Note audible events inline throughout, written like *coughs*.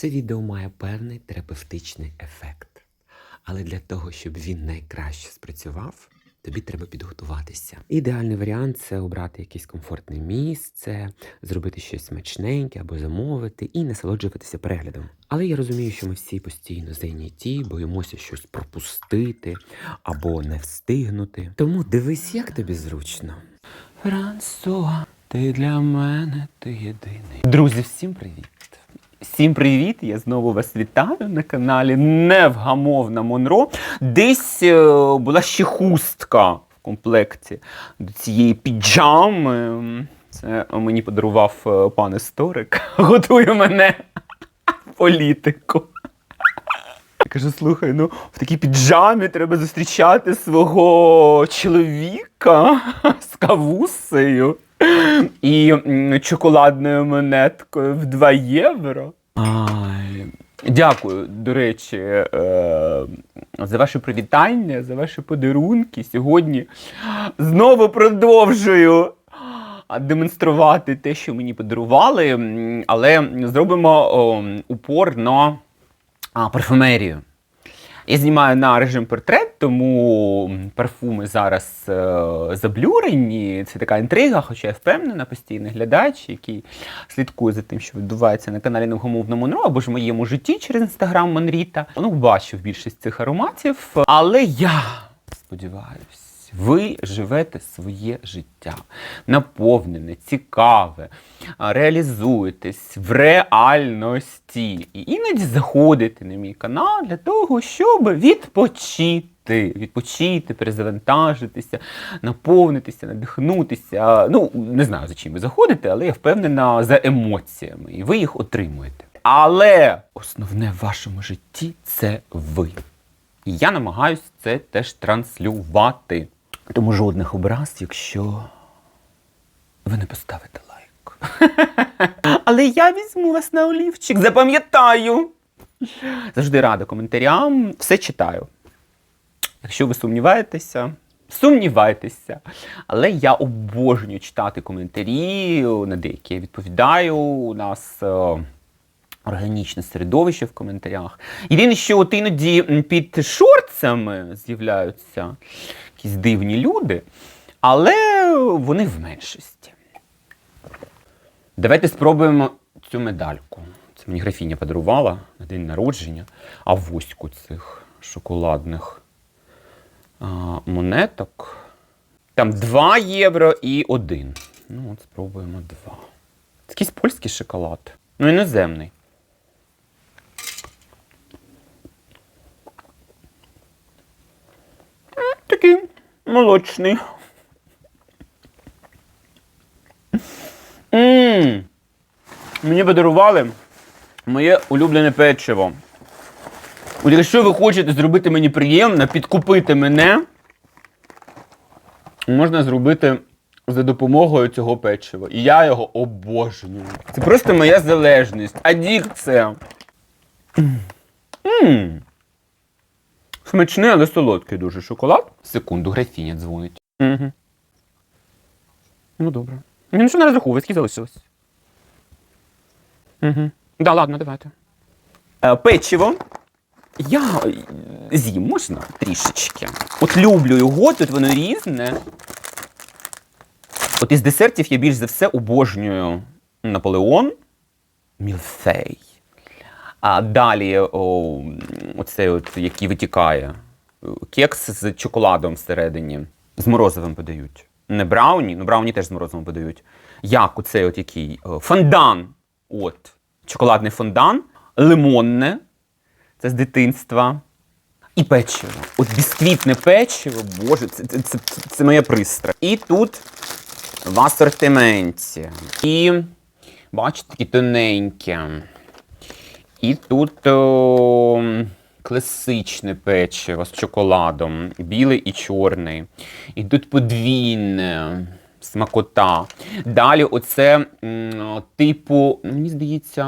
Це відео має певний терапевтичний ефект. Але для того, щоб він найкраще спрацював, тобі треба підготуватися. Ідеальний варіант це обрати якесь комфортне місце, зробити щось смачненьке або замовити і насолоджуватися переглядом. Але я розумію, що ми всі постійно зайняті, боїмося щось пропустити або не встигнути. Тому дивись, як тобі зручно. Франсуа, ти для мене ти єдиний. Друзі, всім привіт! Всім привіт! Я знову вас вітаю на каналі Невгамовна Монро. Десь е, була ще хустка в комплекті до цієї піджами. Це мені подарував е, пан історик. *laughs* Готує мене *laughs* політику. Я кажу, слухай, ну в такій піджамі треба зустрічати свого чоловіка *laughs* з кавусею і чоколадною монеткою в 2 євро. Ай. Дякую, до речі, е, за ваше привітання, за ваші подарунки. Сьогодні знову продовжую демонструвати те, що мені подарували, але зробимо о, упор на парфумерію. Я знімаю на режим портрет, тому парфуми зараз е, заблюрені. Це така інтрига, хоча я впевнена, постійний глядач, який слідкує за тим, що відбувається на каналі Невгомовна Монро або ж в моєму житті через інстаграм Монріта. Ну, бачив більшість цих ароматів. Але я сподіваюся. Ви живете своє життя, наповнене, цікаве, реалізуєтесь в реальності. І іноді заходите на мій канал для того, щоб відпочити. Відпочити, перезавантажитися, наповнитися, надихнутися. Ну, не знаю, за чим ви заходите, але я впевнена за емоціями, і ви їх отримуєте. Але основне в вашому житті це ви. І я намагаюся це теж транслювати. Тому жодних образ, якщо ви не поставите лайк. *laughs* Але я візьму вас на олівчик, запам'ятаю. Завжди рада коментарям, все читаю. Якщо ви сумніваєтеся, сумнівайтеся. Але я обожнюю читати коментарі, на деякі я відповідаю. У нас. е, Органічне середовище в коментарях. Єдине, що от іноді під шорцами з'являються якісь дивні люди, але вони в меншості. Давайте спробуємо цю медальку. Це мені графіня подарувала на день народження, а вузьку цих шоколадних а, монеток. Там 2 євро і 1. Ну, от спробуємо 2. Це якийсь польський шоколад. Ну, іноземний. Такий молочний. Мм. Мені подарували моє улюблене печиво. От якщо ви хочете зробити мені приємно, підкупити мене, можна зробити за допомогою цього печива. І я його обожнюю. Це просто моя залежність. Адікція. Мм. Смачний, але солодкий дуже шоколад. Секунду, графіня дзвонить. Угу. Ну добре. Ну що на розрахунку, скільки залишилось? Угу. Да, ладно, давайте. Е, печиво. Я е, з'їм можна трішечки. От люблю його, тут воно різне. От із десертів я більш за все обожнюю Наполеон, Мілфей. А далі о, який витікає. Кекс з чоколадом всередині. З морозивом подають. Не брауні, ну брауні теж з морозивом подають. Як оцей от який о, фондан. От. Чоколадний фондан, лимонне. Це з дитинства. І печиво. От бісквітне печиво, боже, це, це, це, це моя пристра. І тут в асортименті. І бачите, такі тоненькі. І тут о, класичне печиво з чоколадом, білий і чорний. І тут подвійне смакота. Далі оце м, типу, ну, мені здається,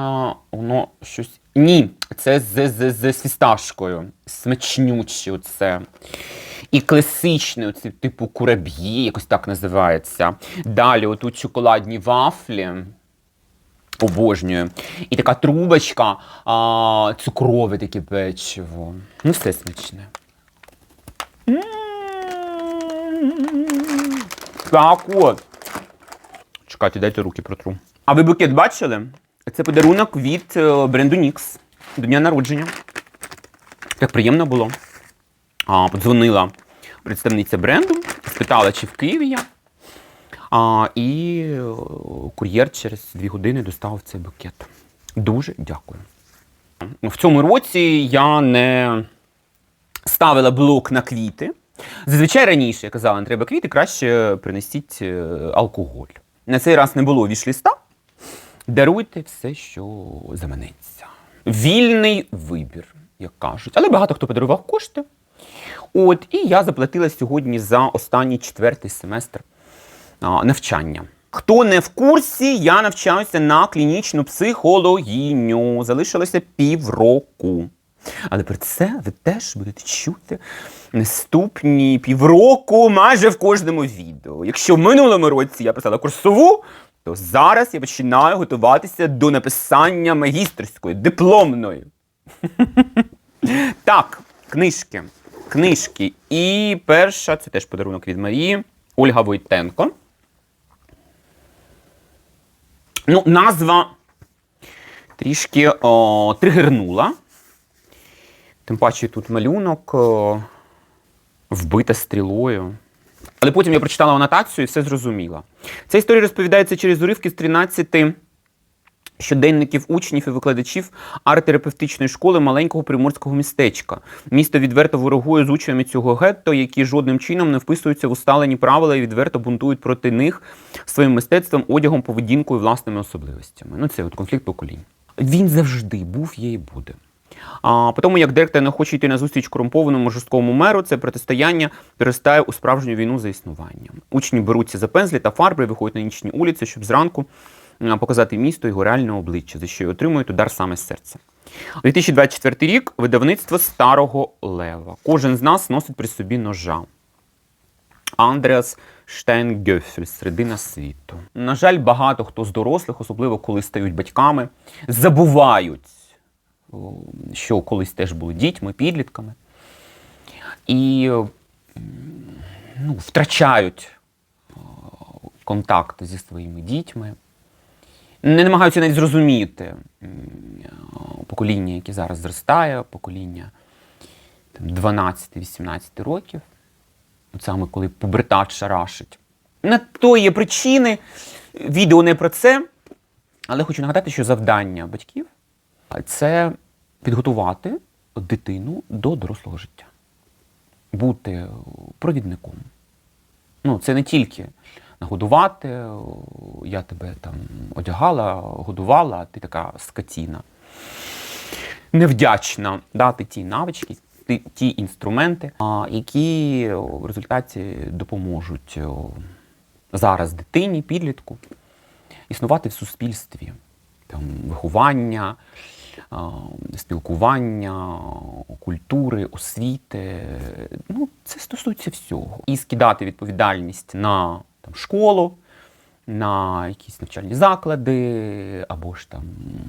воно щось. Ні, це з, з, з, з фісташкою. Смачнюче оце. І класичне, оце, типу кураб'є, якось так називається. Далі отут шоколадні вафлі. Обожнюю. І така трубочка, а, цукрове таке печиво. Ну, все смачне. Так от. Чекайте, дайте руки протру. А ви букет бачили? Це подарунок від е, бренду Nix до дня народження. Так приємно було. А, подзвонила представниця бренду, спитала, чи в Києві я. А, і е, кур'єр через дві години доставив цей букет. Дуже дякую. В цьому році я не ставила блок на квіти. Зазвичай раніше я казала, не треба квіти, краще принесіть е, алкоголь. На цей раз не було вішліста. Даруйте все, що заманеться. Вільний вибір, як кажуть. Але багато хто подарував кошти. От, і я заплатила сьогодні за останній четвертий семестр навчання. Хто не в курсі, я навчаюся на клінічну психологіню. Залишилося півроку. Але про це ви теж будете чути наступні півроку майже в кожному відео. Якщо в минулому році я писала курсову, то зараз я починаю готуватися до написання магістерської, дипломної. Так, книжки. Книжки. І перша, це теж подарунок від Марії, Ольга Войтенко. Ну, назва трішки о, тригернула. Тим паче тут малюнок о, вбита стрілою. Але потім я прочитала анотацію і все зрозуміла. Ця історія розповідається через уривки з 13 щоденників учнів і викладачів арт-терапевтичної школи маленького приморського містечка. Місто відверто ворогує з учнями цього гетто, які жодним чином не вписуються в усталені правила і відверто бунтують проти них своїм мистецтвом, одягом, поведінкою, власними особливостями. Ну, це от конфлікт поколінь. Він завжди був, є і буде. А по тому, як директор не хоче йти на зустріч корумпованому жорсткому меру, це протистояння перестає у справжню війну за існування. Учні беруться за пензлі та фарби, виходять на нічні вулиці, щоб зранку показати місто його реальне обличчя, за що й отримують удар саме з серця. 2024 рік видавництво Старого Лева. Кожен з нас носить при собі ножа. Андреас Штейнгёфель середина світу. На жаль, багато хто з дорослих, особливо коли стають батьками, забувають, що колись теж були дітьми, підлітками, і ну, втрачають контакт зі своїми дітьми. Не намагаються навіть зрозуміти покоління, яке зараз зростає, покоління 12-18 років. От саме коли пубертат шарашить. На то є причини. Відео не про це. Але хочу нагадати, що завдання батьків це підготувати дитину до дорослого життя, бути провідником. Ну, це не тільки нагодувати, я тебе там одягала, годувала, ти така скотіна. Невдячна дати ті навички, ті, ті інструменти, які в результаті допоможуть зараз дитині, підлітку існувати в суспільстві. Там, виховання, спілкування, культури, освіти. Ну, це стосується всього. І скидати відповідальність на там, школу, на якісь навчальні заклади, або ж там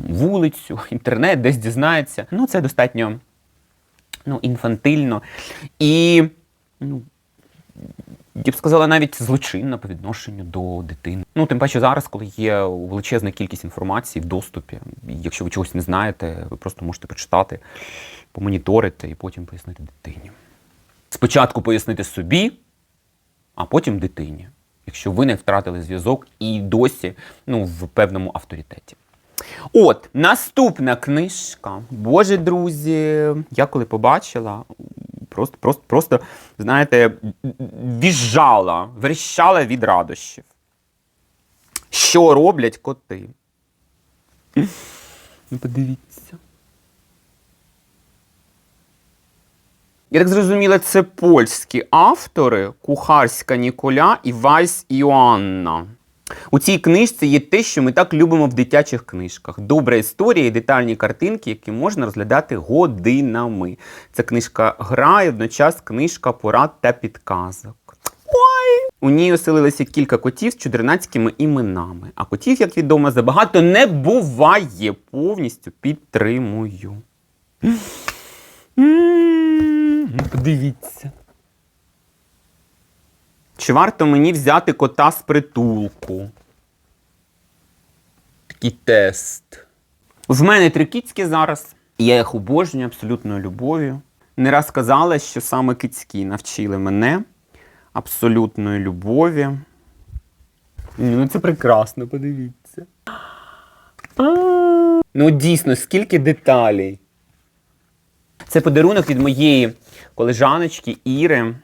вулицю, *laughs* інтернет, десь дізнається. Ну, це достатньо ну, інфантильно. І, ну, я б сказала, навіть злочинно по відношенню до дитини. Ну, тим паче зараз, коли є величезна кількість інформації в доступі, якщо ви чогось не знаєте, ви просто можете почитати, помоніторити і потім пояснити дитині. Спочатку пояснити собі, а потім дитині, якщо ви не втратили зв'язок і досі ну, в певному авторитеті. От, наступна книжка. Боже, друзі, я коли побачила, просто, просто, просто знаєте, віжжала, верещала від радощів. Що роблять коти? Ну, подивіться. Я так зрозуміла, це польські автори Кухарська Ніколя і Вайс Іоанна. У цій книжці є те, що ми так любимо в дитячих книжках. Добра історія і детальні картинки, які можна розглядати годинами. Ця книжка гра і водночас книжка порад та підказок. У ній оселилося кілька котів з чудернацькими іменами. А котів, як відомо, забагато не буває. Повністю підтримую. Подивіться. Чи варто мені взяти кота з притулку? Такий тест. В мене три кіцькі зараз. Я їх обожнюю абсолютною любов'ю. Не раз казала, що саме кицькі навчили мене абсолютної любові. Ну, це прекрасно, подивіться. А, Ну, дійсно, скільки деталей. Це подарунок від моєї колежаночки Іри,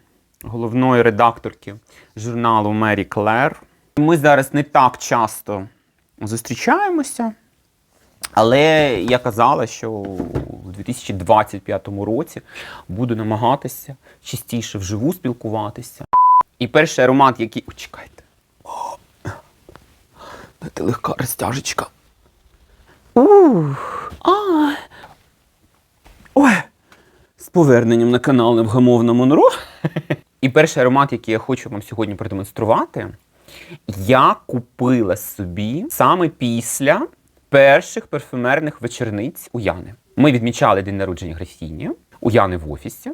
головної редакторки журналу Мері Клер. Ми зараз не так часто зустрічаємося, але я казала, що у 2025 році буду намагатися частіше вживу спілкуватися. І перший аромат, який. О, чекайте. О, Дайте легка розтяжечка. Ух. А. Ой. Поверненням на канал Невгамовна Монро. І перший аромат, який я хочу вам сьогодні продемонструвати, я купила собі саме після перших парфюмерних вечорниць у Яни. Ми відмічали день народження графіні у Яни в офісі.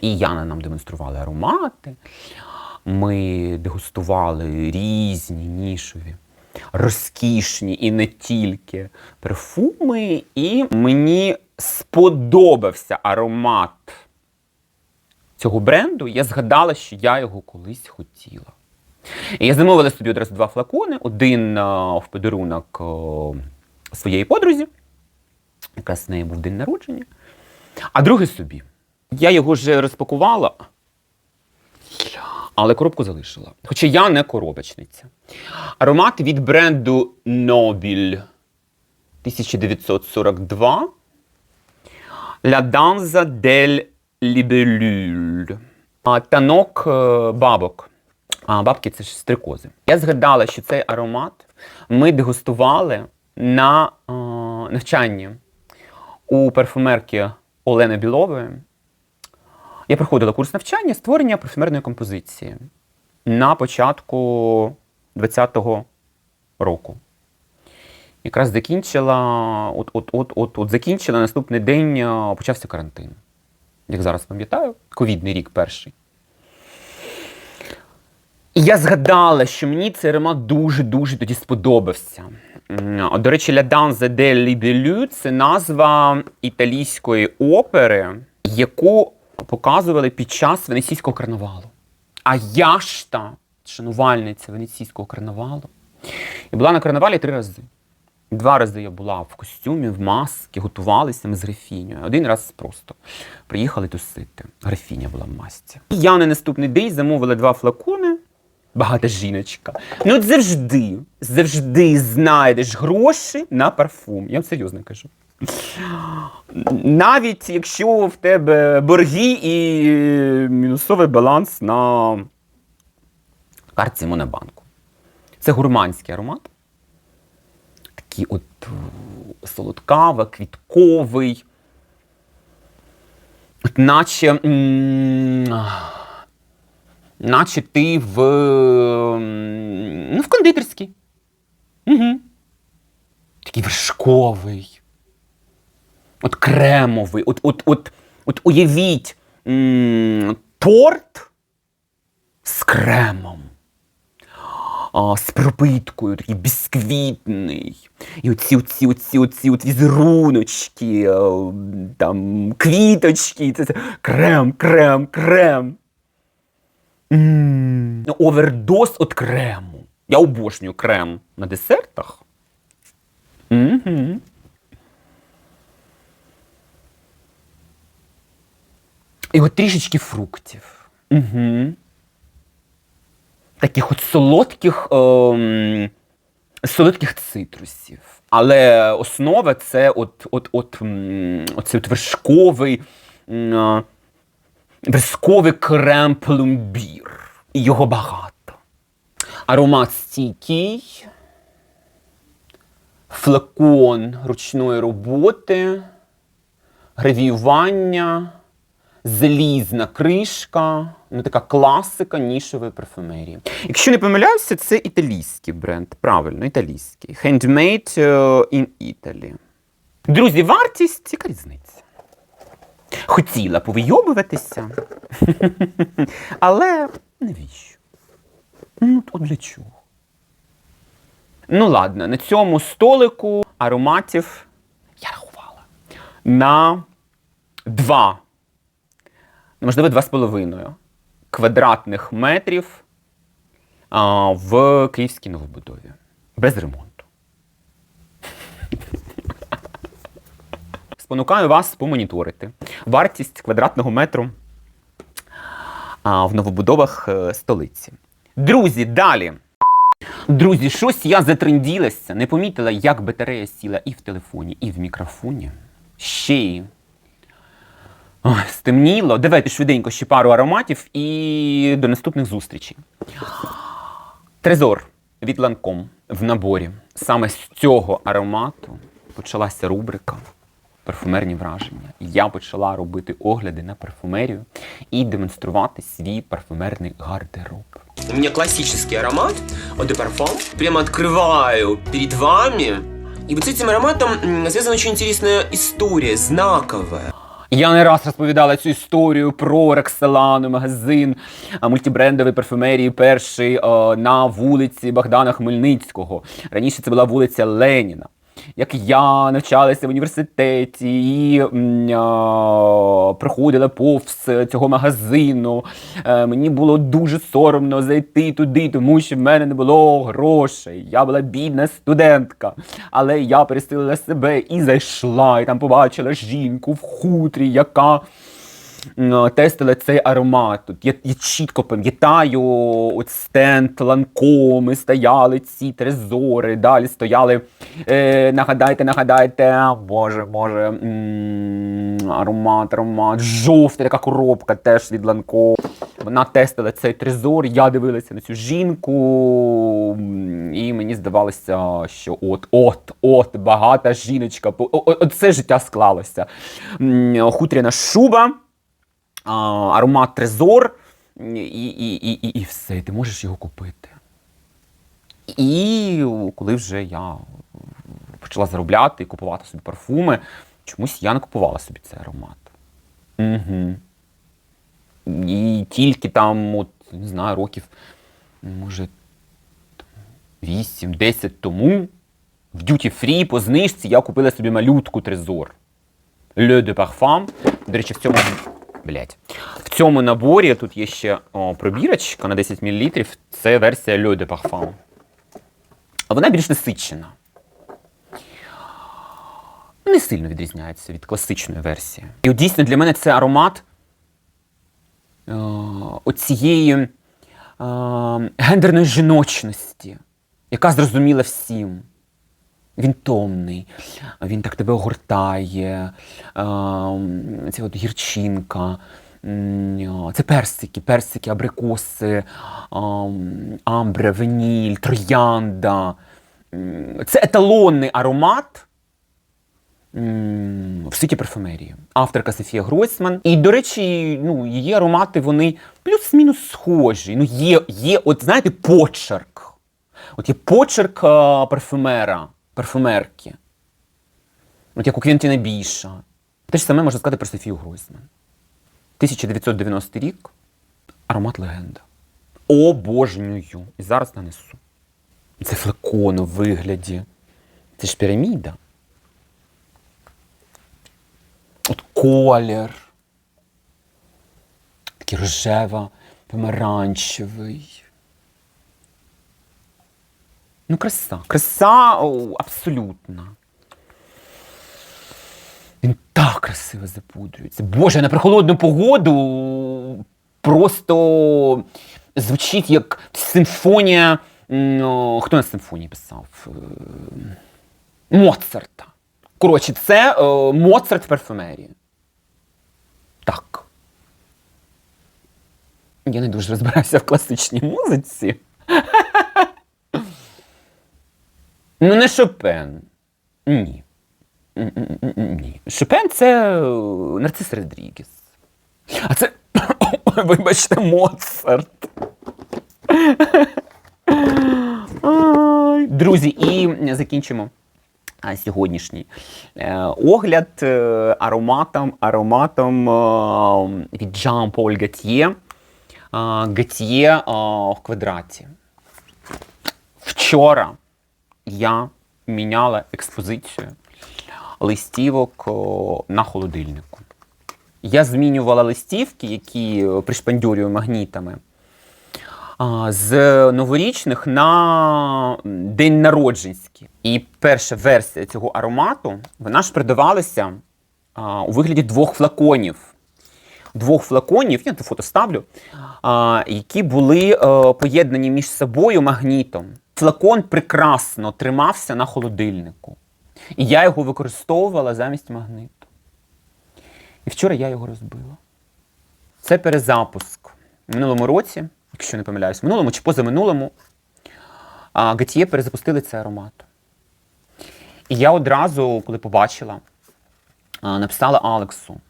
І Яна нам демонструвала аромати. Ми дегустували різні нішові, розкішні і не тільки парфуми. І мені сподобався аромат цього бренду. Я згадала, що я його колись хотіла. І я замовила собі одразу два флакони: один в подарунок своєї подрузі, якраз з неї був день народження, а другий собі. Я його вже розпакувала, але коробку залишила. Хоча я не коробочниця. Аромат від бренду Nobile 1942 La Danza del Libellule. Танок е, бабок. А бабки це ж стрикози. Я згадала, що цей аромат ми дегустували на е, навчанні у парфумерки Олени Білової. Я проходила курс навчання створення парфюмерної композиції на початку 20-го року. Якраз закінчила, от, от, от, от, закінчила наступний день е, почався карантин. Як зараз пам'ятаю, ковідний рік перший. І я згадала, що мені цей аромат дуже-дуже тоді сподобався. До речі, La Danza del Libellule – це назва італійської опери, яку показували під час венеційського карнавалу. А я ж та шанувальниця венеційського карнавалу. І була на карнавалі три рази. Два рази я була в костюмі, в масці, готувалися ми з графінею. Один раз просто приїхали тусити. Графіня була в масці. І я на наступний день замовила два флакони. Багата жіночка. Ну, от завжди, завжди знайдеш гроші на парфум. Я вам серйозно кажу. Навіть якщо в тебе борги і мінусовий баланс на картці Монобанку. Це гурманський аромат. Такий от е, солодкаво, квітковий. Наче. Наче ти в, ну, в кондитерській. Угу. Такий вершковий. От кремовий. От, от, от, от уявіть м, торт з кремом. А, з пропиткою, такий бісквітний. І оці, оці, оці, оці от візеруночки, е, там, квіточки, це, це крем, крем, крем. М, ну, Овердоз від крему. Я обожнюю крем на десертах. Угу. І от трішечки фруктів. Угу. Таких от солодких, ем, солодких цитрусів. Але основа це от, от, от, оцей от вершковий, а, вершковий крем пломбір. І його багато. Аромат стійкий, флакон ручної роботи, гравіювання, залізна кришка, ну така класика нішової парфюмерії. Якщо не помиляюся, це італійський бренд. Правильно, італійський. Handmade е, in Italy. Друзі, вартість яка різниця? Хотіла повийобуватися, *laughs* але навіщо? Ну, от для чого? Ну, ладно, на цьому столику ароматів я рахувала на два, можливо, два з половиною квадратних метрів а, в Київській новобудові. Без ремонту. Спонукаю вас помоніторити вартість квадратного метру а, в новобудовах е, столиці. Друзі, далі. Друзі, щось я затренділася, не помітила, як батарея сіла і в телефоні, і в мікрофоні. Ще й. Ой, стемніло. Давайте швиденько ще пару ароматів і до наступних зустрічей. Трезор від Ланком в наборі. Саме з цього аромату почалася рубрика Парфумерні враження. Я почала робити огляди на парфумерію і демонструвати свій парфумерний гардероб. У меня классический аромат de Parfum. Прямо открываю перед вами. И вот этим ароматом м, связана очень интересная история, знаковая. Я не раз розповідала цю історію про Роксолану, магазин мультибрендової парфюмерії, перший на вулиці Богдана Хмельницького. Раніше це була вулиця Леніна. Як я навчалася в університеті і а, проходила повз цього магазину, е, мені було дуже соромно зайти туди, тому що в мене не було грошей. Я була бідна студентка. Але я пересилила себе і зайшла, і там побачила жінку в хутрі, яка м, тестила цей аромат. Тут я, я чітко пам'ятаю от стенд ланкоми, стояли ці трезори, далі стояли. Е, нагадайте, нагадайте, боже, боже, аромат, аромат, жовта така коробка теж від ланко. Вона тестила цей трезор, я дивилася на цю жінку, і мені здавалося, що от, от, от, багата жіночка. Оце життя склалося. Хутряна шуба аромат Трезор, і, і, і, і, і все, ти можеш його купити. І коли вже я почала заробляти і купувати собі парфуми, чомусь я не купувала собі цей аромат. Угу. І тільки там, от, не знаю, років, може, 8-10 тому в Duty Free по знижці я купила собі малютку Трезор. Le de Parfum. До речі, в цьому. Блять. В цьому наборі тут є ще о, пробірочка на 10 мл. Це версія Le de Parfum. А вона більш насичена. Не сильно відрізняється від класичної версії. І от дійсно для мене це аромат е, оцієї е, гендерної жіночності, яка зрозуміла всім. Він томний, він так тебе огортає, ця от гірчинка, це персики, персики, абрикоси, амбре, ваніль, троянда. Це еталонний аромат в світі парфумерії. Авторка Софія Гройсман. І, до речі, ну, її аромати вони плюс-мінус схожі. Ну, є, є, от знаєте, почерк. От є почерк а, парфюмерки. От як у Квінтіна Біша. Те ж саме можна сказати про Софію Гройсман. 1990 рік. Аромат легенда. Обожнюю. І зараз нанесу. Це флакон у вигляді. Це ж піраміда. От колір. Такий рожево, помаранчевий. Ну, краса. Краса о, абсолютна. Він так красиво запудрюється. Боже, на прохолодну погоду просто звучить як симфонія. Хто на симфонії писав? Е, Моцарта. Коротше, це е, Моцарт в парфюмерії. Так. Я не дуже розбираюся в класичній музиці. Ну, не Шопен. Ні. Ні. Шопен це е, Нарцис Редрігес. А це *coughs* Вибачте, Моцарт. Друзі, і закінчимо сьогоднішній е, огляд е, ароматом, ароматом від Paul Gaultier. Gaultier е, в квадраті. Вчора я міняла експозицію листівок на холодильнику. Я змінювала листівки, які пришпандюрюю магнітами, з новорічних на день народженський. І перша версія цього аромату вона ж продавалася у вигляді двох флаконів. Двох флаконів, я на фото ставлю, які були поєднані між собою магнітом. Флакон прекрасно тримався на холодильнику. І я його використовувала замість магниту. І вчора я його розбила. Це перезапуск. В минулому році, якщо не помиляюсь, в минулому чи позаминулому, Gautier перезапустили цей аромат. І я одразу, коли побачила, написала Алексу: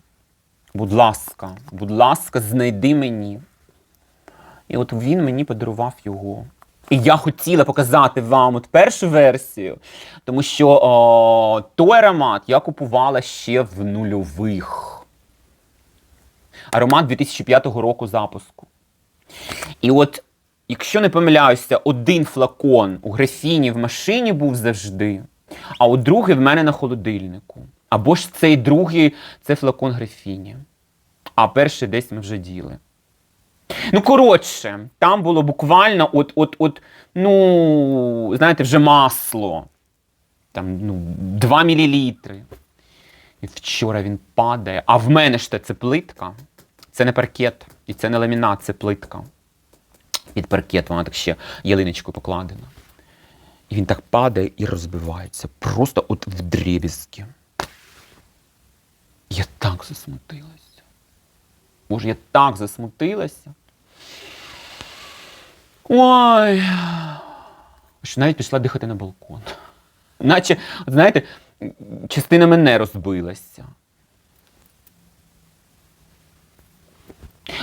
будь ласка, будь ласка, знайди мені. І от він мені подарував його. І я хотіла показати вам от першу версію, тому що о, той аромат я купувала ще в нульових. Аромат 2005 року запуску. І от, якщо не помиляюся, один флакон у графіні в машині був завжди, а от другий в мене на холодильнику. Або ж цей другий це флакон графіні. А перший десь ми вже діли. Ну, коротше, там було буквально от, от, от, ну, знаєте, вже масло. Там, ну, 2 мілілітри. І вчора він падає. А в мене ж це плитка. Це не паркет. І це не ламінат, це плитка. Під паркет вона так ще ялиночкою покладена. І він так падає і розбивається. Просто от в дріб'язки. Я так засмутилася. Боже, я так засмутилася. Ой. Що навіть пішла дихати на балкон. Наче, знаєте, частина мене розбилася.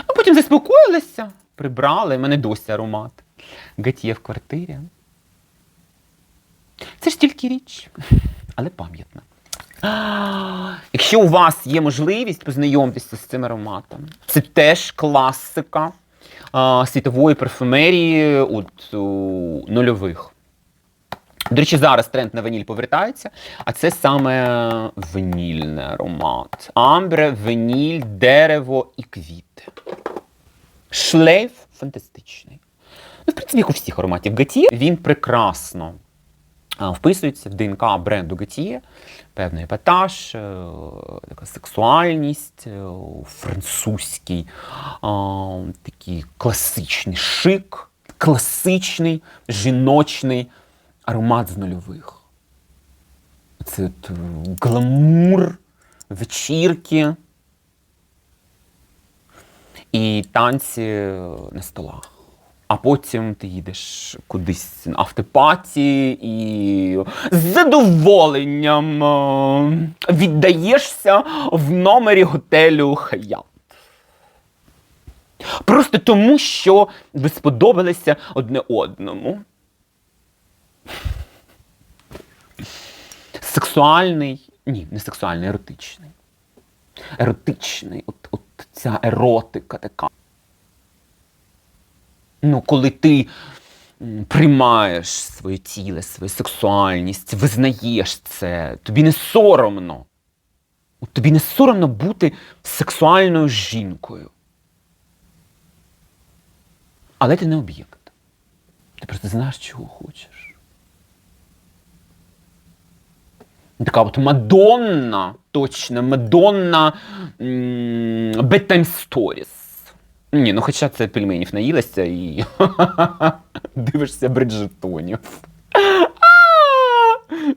А потім заспокоїлася, прибрали, в мене досі аромат. Гатіє в квартирі. Це ж тільки річ, але пам'ятна. Якщо у вас є можливість познайомитися з цим ароматом, це теж класика світової парфумерії от, у, нульових. До речі, зараз тренд на ваніль повертається, а це саме ванільний аромат. Амбре, ваніль, дерево і квіти. Шлейф фантастичний. Ну, в принципі, як у всіх ароматів Гаті, він прекрасно вписується в ДНК бренду Gautier. Певний епатаж, е, така сексуальність, е, французький такий класичний шик, класичний жіночний аромат з нульових. Це от, е, гламур, вечірки і танці на столах. А потім ти їдеш кудись на автопаті і з задоволенням е, віддаєшся в номері готелю Хаят. Просто тому, що ви сподобалися одне одному. Сексуальний, ні, не сексуальний, еротичний. Еротичний, от, от ця еротика така. Ну, коли ти приймаєш своє тіло, свою сексуальність, визнаєш це, тобі не соромно. Тобі не соромно бути сексуальною жінкою. Але ти не об'єкт. Ти просто знаєш, чого хочеш. Така от Мадонна, точно, Мадонна Bedtime Stories. Ні, ну хоча це пельменів наїлася і *laughs* дивишся бриджетонів.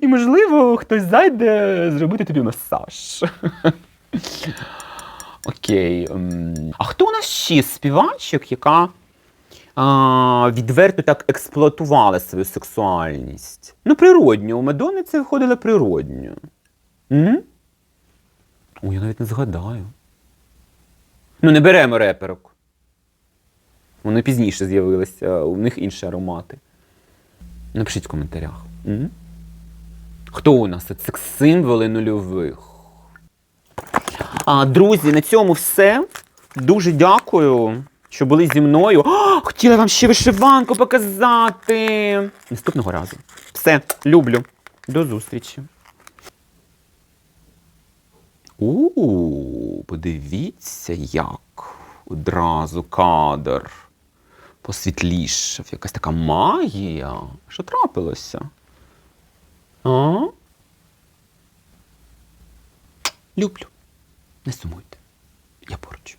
І можливо, хтось зайде зробити тобі масаж. Окей. ем, А хто у нас ще співачок, яка а, відверто так експлуатувала свою сексуальність? Ну, природньо. У Мадонни це виходило природньо. Ой, я навіть не згадаю. Ну, не беремо реперок. Вони пізніше з'явилися, у них інші аромати. Напишіть в коментарях. М? Хто у нас? Це символи нульових. А, друзі, на цьому все. Дуже дякую, що були зі мною. О, хотіла вам ще вишиванку показати. Наступного разу. Все, люблю. До зустрічі. У, подивіться, як одразу кадр посвітлішав. Якась така магія. Що трапилося? А? Люблю. Не сумуйте. Я поруч.